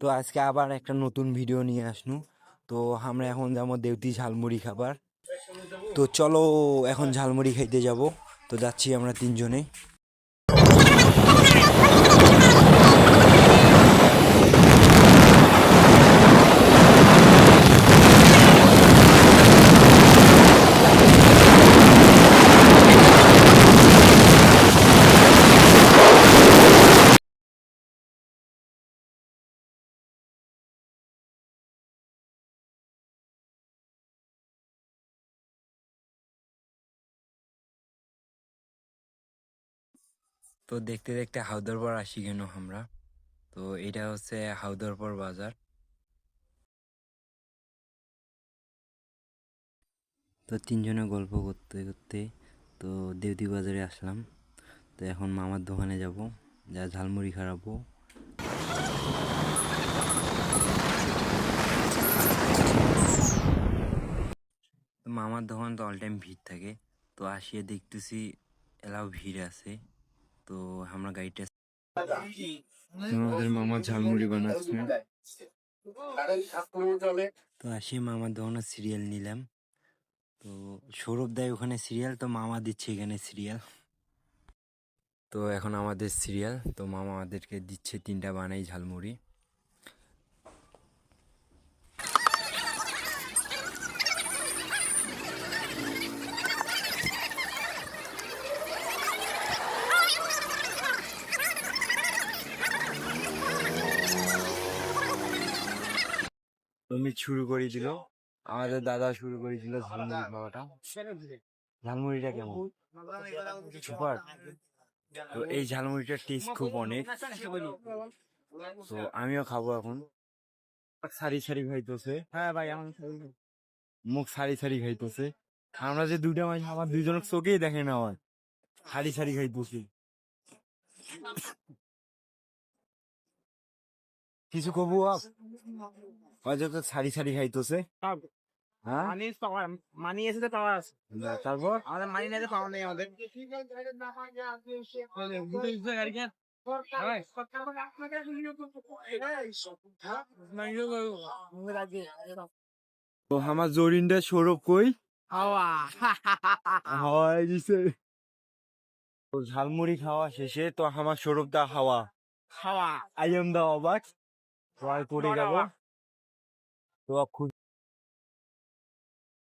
তো আজকে আবার একটা নতুন ভিডিও নিয়ে আসনু। তো আমরা এখন যাব দেউতি ঝালমুড়ি খাবার। তো চলো এখন ঝালমুড়ি খাইতে যাব। তো যাচ্ছি আমরা তিনজনে। তো দেখতে দেখতে হাউদরপাড় আসি কেন আমরা? তো এটা হচ্ছে হাউদরপাড় বাজার। তো তিনজনে গল্প করতে করতে তো দেউতি বাজারে আসলাম। তো এখন মামার দোকানে যাব, যা ঝালমুড়ি তো মামার দোকান তো অল টাইম ভিড় থাকে। তো আসিয়ে দেখতেছি এলাও ভিড় আছে। তো আমরা গাড়িটা আমাদের মামা ঝালমুড়ি বানাচ্ছে। তো আসি মামার দোকানে সিরিয়াল নিলাম। তো সৌরভ দেয় ওখানে সিরিয়াল তো মামা দিচ্ছে এখানে সিরিয়াল। তো এখন আমাদের সিরিয়াল তো মামা আমাদেরকে দিচ্ছে তিনটা বানাই ঝালমুড়ি। তুমি শুরু করে দিল। আমাদের দাদা শুরু করেছিল ঝালমুড়ি খাওয়াটা ঝালমুড়িটা কেমন? সুপার তো এই ঝালমুড়িটার টেস্ট খুব অনেক। তো আমিও খাব এখন। সারি সারি খাইতেছে। হ্যাঁ ভাই আমার মুখ সারি সারি খাইতেছে। আমরা যে দুইটা মাছ আমার দুইজনের চোখেই দেখে না আমার সারি সারি খাইতেছে। কিছু কবু আপ সারি সারি খাইতেছে? হ্যাঁ মানি মানি এসে আছে। তারপর? আমাদের মানি নাই তো পাওয়া নেই আমাদের। গাড়ি তো আমার জরিনটা সৌরভ কই? হাওয়া। হাওয়ায় দিছে। তো ঝালমুড়ি খাওয়া শেষে তো আমার সৌরভ দা হাওয়া। হাওয়া। আই এম দা অবাক। ট্রাই করে যাব। তো খুব